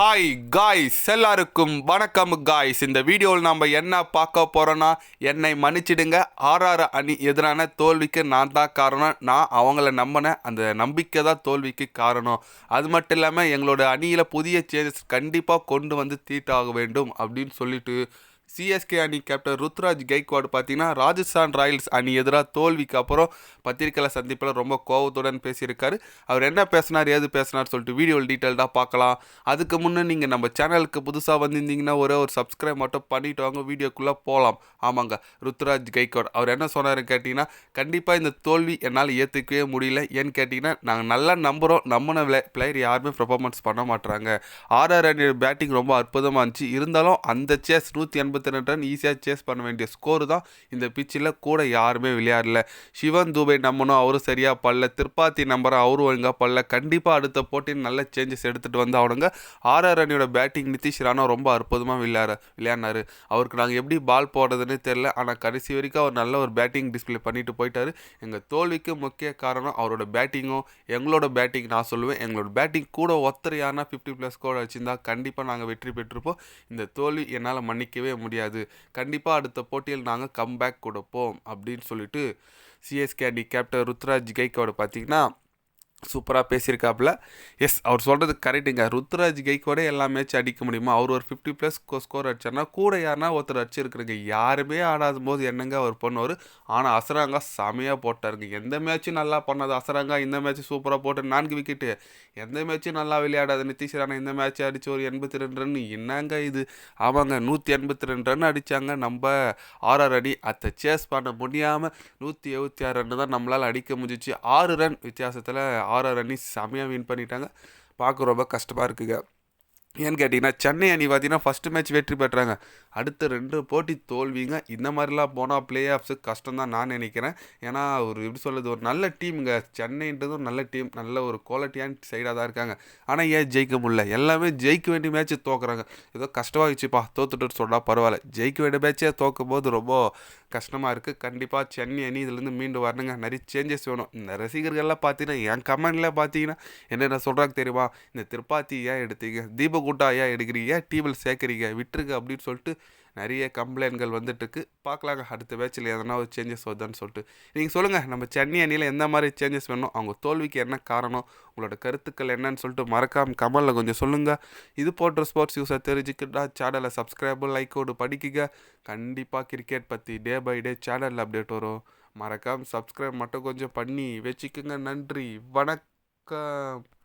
Hi guys எல்லாருக்கும் வணக்கம் guys இந்த வீடியோவில் நம்ம என்ன பார்க்க போகிறோன்னா என்னை மன்னிச்சிடுங்க. ஆர்ஆர் அணி எதிரான தோல்விக்கு நான் தான் காரணம். நான் அவங்கள நம்பினேன் அந்த நம்பிக்கை தான் தோல்விக்கு காரணம். அது மட்டும் இல்லாமல் எங்களோட அணியில் புதிய சேஞ்சஸ் கண்டிப்பாக கொண்டு வந்து தீட்டாக வேண்டும் அப்படின்னு சொல்லிட்டு சிஎஸ்கே அணி கேப்டன் ருத்ராஜ் கைக்வாட் பார்த்தீங்கன்னா ராஜஸ்தான் ராயல்ஸ் அணி எதிராக தோல்விக்கு அப்புறம் பத்திரிகையில் சந்திப்பில் ரொம்ப கோவத்துடன் பேசியிருக்காரு. அவர் என்ன பேசினார் ஏது பேசினார் சொல்லிட்டு வீடியோவில் டீட்டெயில்டாக பார்க்கலாம். அதுக்கு முன்னே நீங்கள் நம்ம சேனலுக்கு புதுசாக வந்திருந்தீங்கன்னா ஒரே ஒரு சப்ஸ்கிரைப் மட்டும் பண்ணிட்டு வாங்க வீடியோக்குள்ளே போகலாம் ஆமாங்க ருத்ராஜ் கைக்வாட் அவர் என்ன சொன்னார் கேட்டிங்கன்னா கண்டிப்பாக இந்த தோல்வி என்னால் ஏற்றுக்கவே முடியல. ஏன்னு கேட்டிங்கன்னா நாங்கள் நல்லா நம்புகிறோம் நம்பின பிளேயர் யாருமே பெர்ஃபார்மன்ஸ் பண்ண மாட்டுறாங்க ஆர்ஆர் அணியோட பேட்டிங் ரொம்ப அற்புதமாக இருந்துச்சு. இருந்தாலும் அந்த சேஸ் நூற்றி எண்பது எண்பத்தி ரெண்டு ரன் ஈஸியாக சேஸ் பண்ண வேண்டிய ஸ்கோர் தான் இந்த பிச்சில் கூட யாருமே விளையாடல. சிவன் தூபை நம்பணும் அவரும் சரியாக பல்ல. திருப்பாத்தி நம்பரை அவரும் ஒழுங்காக பல்ல. கண்டிப்பாக அடுத்த போட்டியில் நல்ல சேஞ்சஸ் எடுத்துகிட்டு வந்து அவனுங்க ஆர்ஆர் அணியோட பேட்டிங் நிதிஷ் ராணா ரொம்ப அற்புதமாக விளையாட விளையாடினாரு. அவருக்கு நாங்கள் எப்படி பால் போடுறதுன்னு தெரில ஆனால் கடைசி வரைக்கும் அவர் நல்ல ஒரு பேட்டிங் டிஸ்பிளே பண்ணிட்டு போயிட்டாரு. எங்கள் தோல்விக்கு முக்கிய காரணம் அவரோட பேட்டிங்கும் எங்களோட பேட்டிங் நான் சொல்லுவேன். எங்களோட பேட்டிங் கூட ஒத்தரையான யாருன்னா ஃபிஃப்டி ப்ளஸ் ஸ்கோர் வச்சுருந்தா கண்டிப்பாக நாங்கள் வெற்றி பெற்றிருப்போம். இந்த தோல்வி என்னால் மன்னிக்கவே முடியும் முடியாது. கண்டிப்பாக அடுத்த போட்டியில் நாங்கள் கம்பேக் கொடுப்போம் அப்படின்னு சொல்லிட்டு சிஎஸ்கே அணி கேப்டன் ருத்ராஜ் கைக்கோட பார்த்தீங்கன்னா சூப்பராக பேசியிருக்காப்புல. எஸ் அவர் சொல்கிறது கரெக்டுங்க ருத்ராஜ் கைக்கோட எல்லா மேட்ச் அடிக்க முடியுமா? அவர் ஒரு ஃபிஃப்டி ப்ளஸ் ஸ்கோர் அடிச்சார்னா கூட யாருனா ஒருத்தர் அடிச்சிருக்கிறீங்க. யாருமே ஆடாத போது என்னங்க அவர் பண்ணுவார்? ஆனால் அசராங்கா செமையாக போட்டாருங்க. எந்த மேட்ச்சும் நல்லா பண்ணாது அசராங்கா இந்த மேட்ச் சூப்பராக போட்டு நான்கு விக்கெட்டு எந்த மேட்ச்சும் நல்லா விளையாடாது நிதிஷ் ராணா இந்த மேட்ச் அடிச்சு ஒரு எண்பத்தி ரெண்டு ரன் என்னங்க இது? ஆமாங்க நூற்றி எண்பத்தி ரெண்டு ரன் அடித்தாங்க நம்ம ஆறாறு அடி. அதை சேஸ் பண்ண முடியாமல் நூற்றி எழுபத்தி ஆறு ரன் தான் நம்மளால் அடிக்க முடிஞ்சிச்சு. ஆறு ரன் வித்தியாசத்தில் ஆறு அணி செமையாக வின் பண்ணிட்டாங்க. பார்க்க ரொம்ப கஷ்டமாக இருக்குங்க. ஏன்னு கேட்டிங்கன்னா சென்னை அணி பார்த்தீங்கன்னா ஃபஸ்ட்டு மேட்ச் வெற்றி பெற்றாங்க. அடுத்த ரெண்டு போட்டி தோல்விங்க. இந்த மாதிரிலாம் போனால் பிளே ஆஃப்ஸு கஷ்டம் தான் நான் நினைக்கிறேன். ஏன்னா ஒரு எப்படி சொல்கிறது ஒரு நல்ல டீமுங்க சென்னைன்றதும் நல்ல டீம் நல்ல ஒரு குவாலிட்டியான சைடாக தான் இருக்காங்க. ஆனால் ஏன் ஜெயிக்க முடியல? எல்லாமே ஜெயிக்க வேண்டிய மேட்ச்சு தோக்குறாங்க. ஏதோ கஷ்டமாகிச்சுப்பா தோத்துட்டு சொன்னால் பரவாயில்ல. ஜெயிக்க வேண்டிய மேட்ச்சே தோக்கும் போது ரொம்ப கஷ்டமாக இருக்குது கண்டிப்பாக சென்னை அணி இதுலேருந்து மீண்டு வரணுங்க. நிறைய சேஞ்சஸ் வேணும். இந்த ரசிகர்கள்லாம் பார்த்தீங்கன்னா என் கமெண்டில் பார்த்தீங்கன்னா என்னென்ன சொல்கிறாங்க தெரியுமா? இந்த திருப்பாத்தி ஏன் எடுத்தீங்க? தீபகுட்டா ஏன் எடுக்கிறீங்க? டீமில் சேர்க்குறீங்க? விட்டுருங்க அப்படின்னு சொல்லிட்டு நிறைய கம்ப்ளைண்ட்கள் வந்துட்டுருக்கு. பார்க்கலாங்க அடுத்த மேட்ச்சில் எதனா ஒரு சேஞ்சஸ் வருதான்னு சொல்லிட்டு. நீங்கள் சொல்லுங்கள் நம்ம சென்னை அணியில் எந்த மாதிரி சேஞ்சஸ் வேணும்? அவங்க தோல்விக்கு என்ன காரணம்? உங்களோட கருத்துக்கள் என்னன்னு சொல்லிட்டு மறக்காமல் கமலில் கொஞ்சம் சொல்லுங்கள் இது போன்ற ஸ்போர்ட்ஸ் யூஸை தெரிஞ்சுக்கிட்டா சேனலை சப்ஸ்கிரைபு லைக்கோடு படிக்குங்க. கண்டிப்பாக கிரிக்கெட் பற்றி டே பை டே சேனலில் அப்டேட் வரும். மறக்காமல் சப்ஸ்கிரைப் மட்டும் கொஞ்சம் பண்ணி வச்சுக்கோங்க. நன்றி. வணக்கம்.